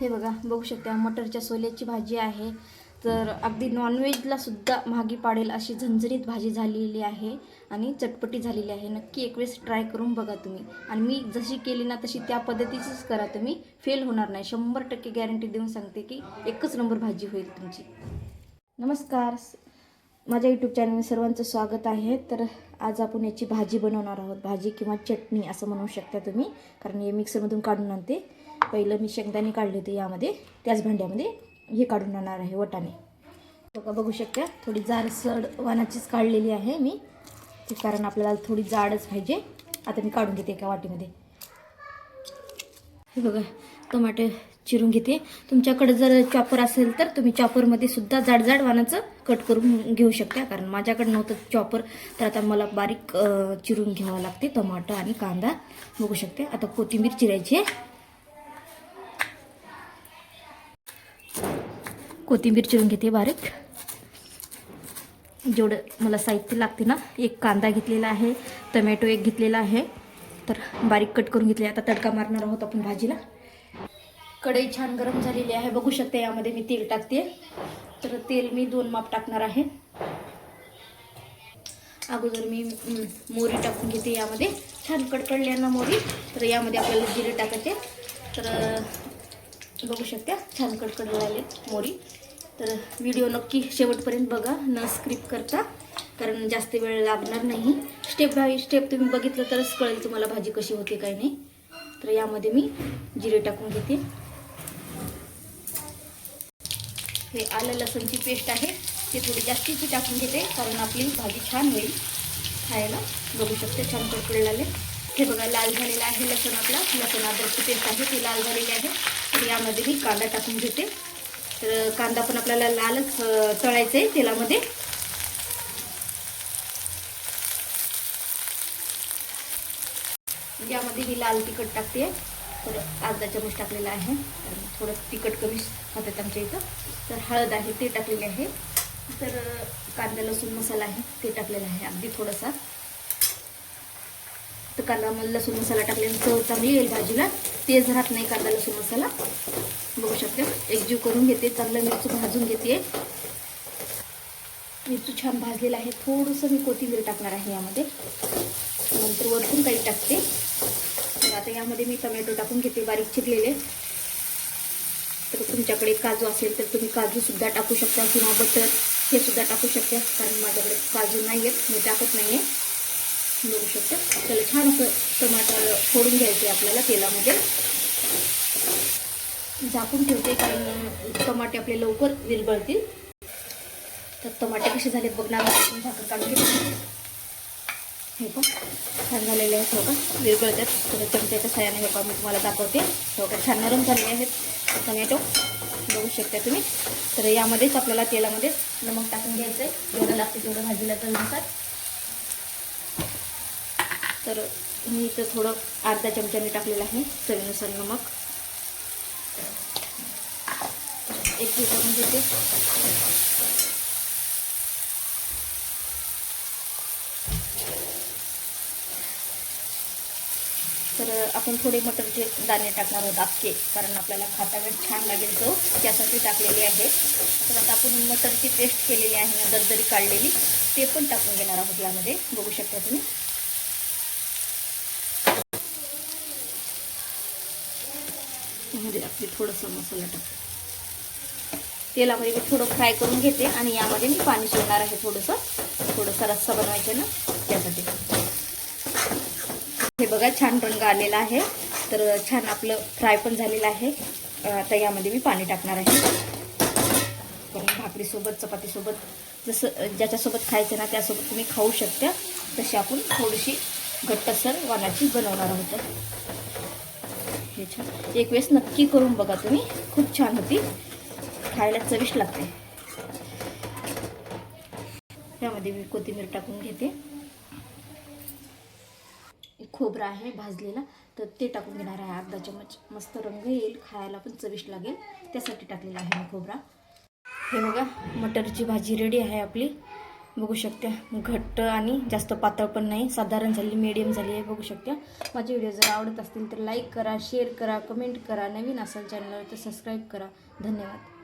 हे बघा बघू शकता मटरच्या सोल्याची भाजी आहे. तर अगदी नॉनव्हेजला सुद्धा महागी पाडेल अशी झणझणीत भाजी झालेली आहे आणि चटपटी झालेली आहे. नक्की एक वेळेस ट्राय करून बघा तुम्ही. आणि मी जशी केली ना तशी त्या पद्धतीचीच करा तुम्ही. फेल होणार नाही. शंभर टक्के गॅरंटी देऊन सांगते की एकच नंबर भाजी होईल तुमची. नमस्कार. माझ्या यूट्यूब चॅनलमध्ये सर्वांचं स्वागत आहे. तर आज आपण याची भाजी बनवणार आहोत. भाजी किंवा चटणी असं म्हणू शकता तुम्ही. कारण हे मिक्सरमधून काढून आणते. पहिलं मी शेंगदाणे काढले होते यामध्ये त्याच भांड्यामध्ये. हे काढून आणणार आहे वटाणे. बघा बघू शकता थोडी जाडसड वानाचीच काढलेली आहे मी. ते कारण आपल्याला थोडी जाडच पाहिजे. आता मी काढून घेते एका वाटीमध्ये. हे बघा टोमॅटो चिरून घेते. तुमच्याकडे जर चॉपर असेल तर तुम्ही चॉपरमध्ये सुद्धा जाड जाड वानाचं कट करून घेऊ शकता. कारण माझ्याकडे नव्हतं चॉपर तर आता मला बारीक चिरून घ्यावं लागते टोमॅटो आणि कांदा. बघू शकते आता कोथिंबीर चिरायची आहे. कोथिंबीर चिरून घेते बारीक. जेवढं मला साहित्य लागते ना एक कांदा घेतलेला आहे टमॅटो एक घेतलेला आहे. तर बारीक कट करून घेतले आता तडका मारणार आहोत आपण भाजीला. कढई छान गरम झालेली आहे बघू शकते यामध्ये मी तेल टाकते. तर तेल मी दोन माप टाकणार आहे. अगोदर मी मोरी टाकून घेते यामध्ये. छान कडकडल्या ना मोरी तर यामध्ये आपल्याला जिरे टाकायचे. तर बघू शकता छान कडकड राहिले मोरी तर व्हिडिओ नक्की शेवटपर्यंत बघा न स्क्रिप करता कारण जास्त वेळ लागणार नाही. स्टेप बाय स्टेप तुम्ही बघितलं तरच कळेल तुम्हाला भाजी कशी होते काय नाही. तर यामध्ये मी जिरे टाकून घेते. हे आलं लसणची पेस्ट आहे. ती थोडी जास्तीची टाकून घेते कारण आपली भाजी छान होईल. खायला बघू शकते छान कडकडलेले हे बघा लाल झालेला आहे लसण आपला. लसण अद्रकची पेस्ट आहे ती लाल झालेली आहे. तर यामध्ये मी कांदा टाकून घेते. तर कांदा पण आपल्याला लालच तळायचा आहे तेलामध्ये. यामध्ये मी लाल तिखट टाकते. तर अर्धा चमच टाकलेला आहे. थोडं तिखट कमी खातात आमच्या इथं. तर हळद आहे ते टाकलेले आहे. तर कांदा लसूण मसाला आहे ते टाकलेला आहे. अगदी थोडासा. तर कांदा म- लसूण मसाला टाकल्याने चव चांगली येईल भाजीला. तेज राहत नाही कांदा लसूण मसाला बघू शकते. एकजीव करून घेते चांगलं मिरची भाजून घेते. मिरची छान भाजलेला आहे. थोडंसं मी कोथिंबीर टाकणार आहे यामध्ये. नंतर वरतून काही टाकते. तर आता यामध्ये मी टमॅटो टाकून घेते बारीक चिरलेले. तर तुमच्याकडे काजू असेल तर तुम्ही काजूसुद्धा टाकू शकता किंवा बटर हे सुद्धा टाकू शकता. कारण माझ्याकडे काजू नाही आहेत मी टाकत नाही आहे बघू शकता. त्याला छान असं टमाटर फोडून घ्यायचे आपल्याला तेलामध्ये. झाकून ठेवते कारण टमाटे आपले लवकर विरबळतील तर टमाटे कसे झालेत बघणार झाकण काढून घेते हे पण छान झालेले आहेत हो का तर चमच्याच्या साह्याने हे पण मी तुम्हाला दाखवते. हो का छान नरम झालेले आहेत टमॅटो. बघू शकता तुम्ही. तर यामध्येच आपल्याला तेलामध्ये नमक टाकून घ्यायचं आहे जेवढं लागते तेवढं भाजीला चवीनुसार तर मी इथं थोडं अर्धा चमच्याने टाकलेलं आहे चवीनुसार नमक. एक करून देते तर आपण थोडे मटरचे दाणे टाकणार आहोत आपके कारण आपल्याला खाता वेळ छान लागेल तो. त्यासाठी टाकलेली आहे. तर आता आपण मटरची पेस्ट केलेली आहे दरदरी काढलेली. ते पण टाकून घेणार आहोत यामध्ये. बघू शकता तुम्ही. म्हणजे आपली थोडंसं मसाला टाकते. तेलामध्ये मी थोडं फ्राय करून घेते आणि यामध्ये मी पाणी सोडणार आहे थोडंसं. थोडंसं रस्सा बनवायचा ना त्यासाठी. हे बघा छान रंग आलेला आहे. तर छान आपलं फ्राय पण झालेलं आहे. आता यामध्ये मी पाणी टाकणार आहे. भाकरीसोबत चपातीसोबत जसं ज्याच्यासोबत खायचं ना त्यासोबत तुम्ही खाऊ शकता. तशी आपण थोडीशी घट्टसर वानाची बनवणार आहोत. हे छान एक वेळेस नक्की करून बघा तुम्ही. खूप छान होती. खायला चविष्ट लागते. त्यामध्ये मी कोथिंबीर टाकून घेते. खोबरं आहे भाजलेला. तर ते टाकून घेणार आहे. अर्धा चमच मस्त रंग येईल. खायला पण चविष्ट लागेल. त्यासाठी टाकलेला आहे मी खोबरा. हे बघा मटरची भाजी रेडी आहे आपली. बघू शकते. घट्ट आणि जास्त पातळ पण नाही. साधारण झाली मीडियम झाली आहे बघू शकते. माझे व्हिडिओ जर आवडत असतील तर लाईक करा शेअर करा कमेंट करा. नवीन असाल चॅनलवर तर सबस्क्राईब करा. धन्यवाद.